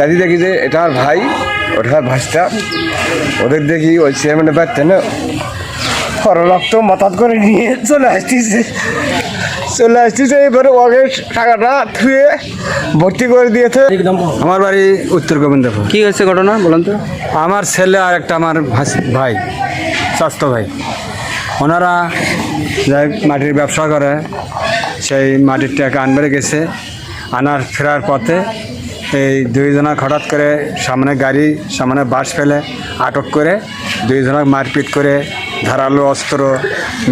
চারি দেখি যে এটা আমার ভাই ওটা আমার ভাসটা ওদের দেখি ওই চেয়ারম্যানের পারতেন না রক্ত মাথাত করে নিয়ে চলে আসতেছে। চলে আসতেছে এবারে ওকে টাকাটা থুয়ে ভর্তি করে দিয়েছে। আমার বাড়ি উত্তর গোবিন্দপুর। কি হয়েছে ঘটনা বলেন তো? আমার ছেলে আর একটা আমার ভাই স্বাস্থ্য ভাই। ওনারা যাই মাটির ব্যবসা করে সেই মাটির টাকা আনবে গেছে। আনার ফেরার পথে এই দুইজনা হঠাৎ করে সামনে গাড়ি সামনে বাস ফেলে আটক করে দুইজনা মারপিট করে ধারালো অস্ত্র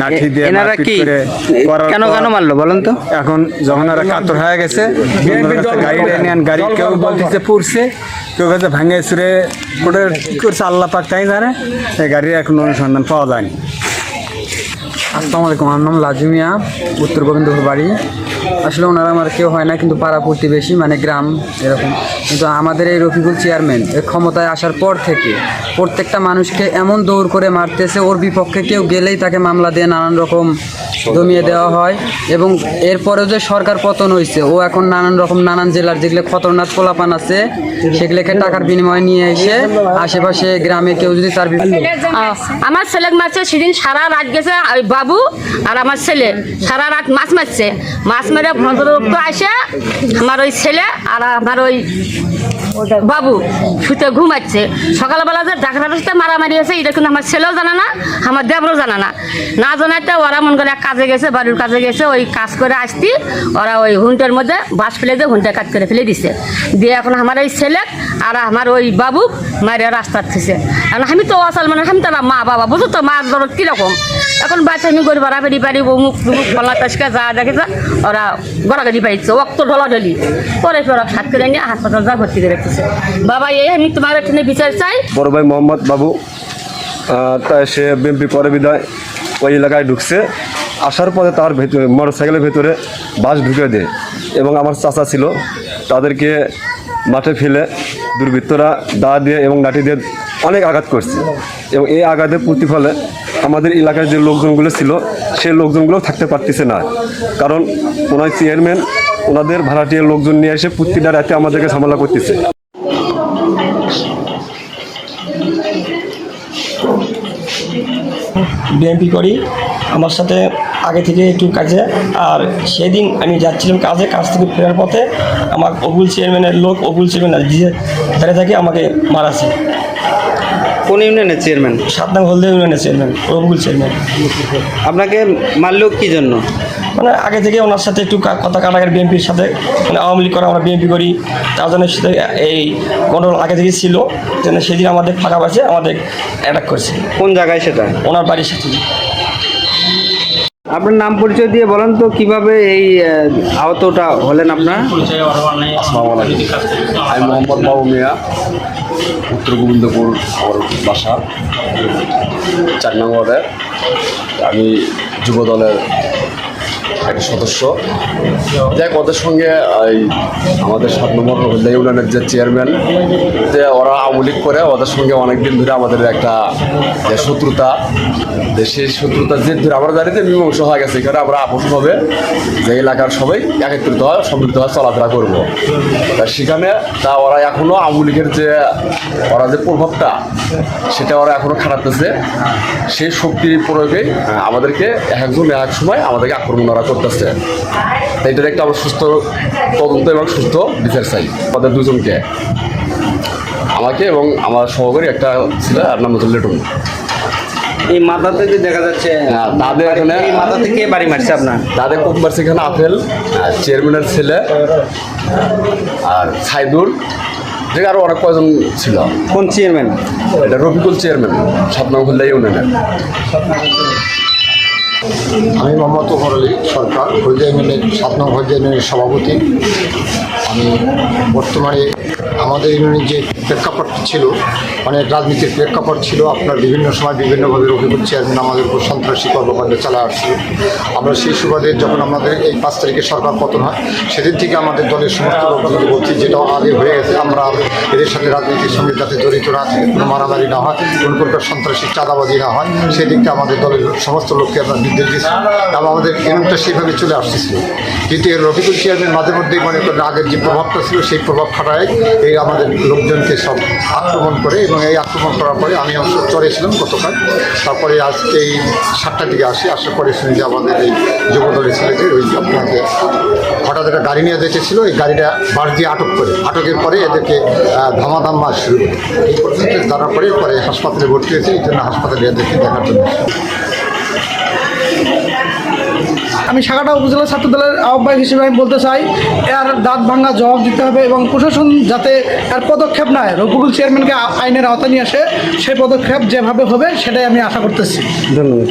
লাঠি দিয়ে মারপিট কি? করে কেন কেন মারলো বলেন তো? এখন যখন ওরা কাতর হয়ে গেছে গাড়ি নেন গাড়ি কেউ বলতেছে পুড়ছে কেউ কাছে ভাঙে চুরে ওটা কি করছে আল্লাহ পাক তাই জানে? এই গাড়ির এখন অনুসন্ধান পাওয়া যায়নি। আসসালামু আলাইকুম, আমার নাম লাজু মিয়া উত্তর গোবিন্দপুর বাড়ি। আসলে ওনারা আমার কেউ হয় না, কিন্তু পাড়া প্রতিবেশী মানে গ্রাম, এরকম। কিন্তু আমাদের এই রফিকুল চেয়ারম্যান, এ ক্ষমতায় আসার পর থেকে প্রত্যেকটা মানুষকে এমন দৌড় করে মারতেছে, ওর বিপক্ষে কেউ গেলেই তাকে মামলা দিয়ে নানান রকম দমিয়ে দেওয়া হয়। এবং এরপরেও যে সরকার পতন হয়েছে ও এখন নানান রকম নানান জেলার যেগুলো খতরনাক পোলাপান আছে, সেগুলোকে টাকার বিনিময়ে নিয়ে এসে আশেপাশে গ্রামে কেউ যদি তার আমার ছেলে মারছে, সেদিন সারা রাত গেছে বাবু আর আমার ছেলে। সারা রাত মাছ মারছে। মাছ মেরে ভদ্রলোক আসে, আমার ওই ছেলে আর আমার ওই বাবু শুতে ঘুমাচ্ছে। সকালবেলা যে ডাক্তারের সাথে মারামারি হয়েছে এটা কিন্তু আমার ছেলেও জানে না, আমার দেবরও জানে না। না জানাতে ওরা মন করে কাজে গেছে, বাড়ির কাজে গেছে, ওই কাজ করে আসতি, ওরা ওই হুন্টের মধ্যে বাস ফেলে দিয়ে হুন্টে কাজ করে ফেলে দিছে। দিয়ে এখন আমার ওই ছেলে আর আমার ওই বাবু মারিয়া থেকে এখন আমি তো অসাল মানে আমি তো মা বাবা, বুঝো তো মার দরদ কীরকম? এখন বাচ্চা আমি গরিব বাড়ি মুখ মুখ ফলা টাসকা যা দেখেছে ওরা গড়াগড়ি পাইছে অক্ত ঢলা ঢলি। পরে ওরা সাত করে নিয়ে হাসপাতাল যা ভর্তি করে রেখেছে। বাবা, এই আমি তোমার এখানে বিচার চাই। বড় ভাই মোহাম্মদ বাবু তাই সে বিএমপি পরে বিদায় ওই এলাকায় ঢুকছে। আসার পরে তার ভেতরে মোটর সাইকেলের ভেতরে বাস ঢুকে দেয় এবং আমার চাচা ছিল, তাদেরকে মাঠে ফেলে দুর্বৃত্তরা দা দিয়ে এবং লাঠি দিয়ে অনেক আঘাত করছে। এবং এই আঘাতের প্রতিফলে আমাদের এলাকার যে লোকজনগুলো ছিল, সেই লোকজনগুলো থাকতে পারতেছে না। কারণ ওনার চেয়ারম্যান, ওনাদের ভাড়াটিয়া লোকজন নিয়ে এসে প্রতিটা রাতে আমাদেরকে ঝামেলা করতেছে। বিএমপি করি, আমার সাথে আগে থেকে একটু কাজে, আর সেদিন আমি যাচ্ছিলাম কাজে, কাজ থেকে ফেরার পথে আমার অবুল চেয়ারম্যানের লোক, অবুল চেয়ারম্যান যে তারা থাকে আমাকে মারাছে। কোন ইউনিয়নের চেয়ারম্যান? সাত নাম হলদে ইউনিয়নের চেয়ারম্যান অবুল চেয়ারম্যান। আপনাকে মারলো কি জন্য? মানে আগে থেকে ওনার সাথে একটু কা- কথা কাটাকাটি বিএনপির সাথে মানে আওয়ামী লীগ করে আমরা বিএনপি করি তার জন্য সাথে এই গন্ডগোল আগে থেকে ছিল যেন সেদিন আমাদের ফাঁকা পাশে আমাদের অ্যাটাক করছে। কোন জায়গায় সেটা? ওনার বাড়ির সাথে। আপনার নাম পরিচয় দিয়ে বলেন তো কীভাবে এই আহতটা হলেন আপনার? আমি মোহাম্মদ বাবু মিয়া। উত্তর গোবিন্দপুর আমার বাসা চার নম্বরে আমি যুব দলের একটা সদস্য। দেখ ওদের সঙ্গে এই আমাদের সাত নম্বর ইউনিয়নের যে চেয়ারম্যান, যে ওরা আওয়ামী করে, ওদের সঙ্গে অনেক দিন ধরে আমাদের একটা যে শত্রুতা, যে সেই শত্রুতার জেদ ধরে আমরা জানি যে মীমাংস হয়ে গেছে এখানে আমরা আপোষভাবে যে এলাকার সবাই একত্রিত হয়, সমৃদ্ধ হয় চলাফেরা করব। তা সেখানে তা ওরা এখনও আওয়ামী যে ওরা যে প্রভাবটা, সেটা ওরা এখনও খাটাতেছে। সেই শক্তির প্রয়োগে আমাদেরকে এক একজন এক এক সময় আমাদেরকে আক্রমণ ওরা করতেছে। এটার একটা আমরা সুস্থ তদন্ত এবং সুস্থ বিচার চাই। আমাদের দুজনকে। আমাকে এবং আমার সহকারী একটা ছিল আর নাম হচ্ছে লেটন। এই মাথা থেকে দেখা যাচ্ছে হ্যাঁ, তাদের এখানে এই মাথা থেকে বাড়ি মারছে আপনার। তাদের প্রথমবার সেখানে আপেল আর চেয়ারম্যানের ছেলে আর সাইদুল যে আরও অনেক কয়জন ছিল। কোন চেয়ারম্যান? এটা রফিকুল চেয়ারম্যান সাত নং হল্লা ইউনিয়নের। আমি মোহাম্মদ ওমর আলী সরকার হলদিয়া ইউনিয়নের সাত নম্বর হলদিয়া সভাপতি। আমি বর্তমানে আমাদের ইউনিয়নের যে প্রেক্ষাপট ছিল, অনেক রাজনীতির প্রেক্ষাপট ছিল, আপনার বিভিন্ন সময় বিভিন্নভাবে রফিকুল চেয়ারম্যান আমাদের উপর সন্ত্রাসী কর্মকাণ্ড চালা আসছিল। আমরা সেই সুবাদে যখন আমাদের এই পাঁচ তারিখে সরকার পতন হয়, সেদিন থেকে আমাদের দলের সমস্ত লোকজনকে বলছি, যেটা আগে হয়ে গেছে, আমরা এদের সাথে রাজনীতির সঙ্গে যাতে জড়িত না থাকে, কোনো মারামারি না হয়, কোনো প্রকার সন্ত্রাসী চাঁদাবাজি না হয় সেদিকটা আমাদের দলের সমস্ত লোককে আমরা নির্দেশ দিয়েছি। এবং আমাদের ইউনিটটা সেইভাবে চলে আসতেছিল। কিন্তু এর রফিকুল চেয়ারম্যান মাঝে মধ্যেই মনে করেন আগের যে প্রভাবটা ছিল, সেই প্রভাব খাটায় এই আমাদের লোকজনকে সব আক্রমণ করে এবং এই আক্রমণ করার পরে আমি অবশ্য চড়েছিলাম গতকাল। তারপরে আজকে এই সাতটার দিকে আসি, আসার পরে শুনি যে আমাদের এই যুবদলের ছেলেদের ওই আপনাদের হঠাৎ একটা গাড়ি নিয়ে যেতেছিল এই গাড়িটা বাস দিয়ে আটক করে। আটকের পরে এদেরকে ধামাধাম মার শুরু করে। এই পর্যন্ত জানার পরে পরে হাসপাতালে ভর্তি হয়েছে, এই জন্য হাসপাতালে এদেরকে দেখার জন্য। আমি সাগাটা উপজেলা ছাত্র দলের আহ্বায়ক হিসেবে আমি বলতে চাই, এর দাঁত ভাঙ্গা জবাব দিতে হবে এবং প্রশাসন যাতে এর পদক্ষেপ নেয়। রফিকুল চেয়ারম্যানকে আইনের আওতায় নিয়ে আসে সেই পদক্ষেপ যেভাবে হবে সেটাই আমি আশা করতেছি। ধন্যবাদ।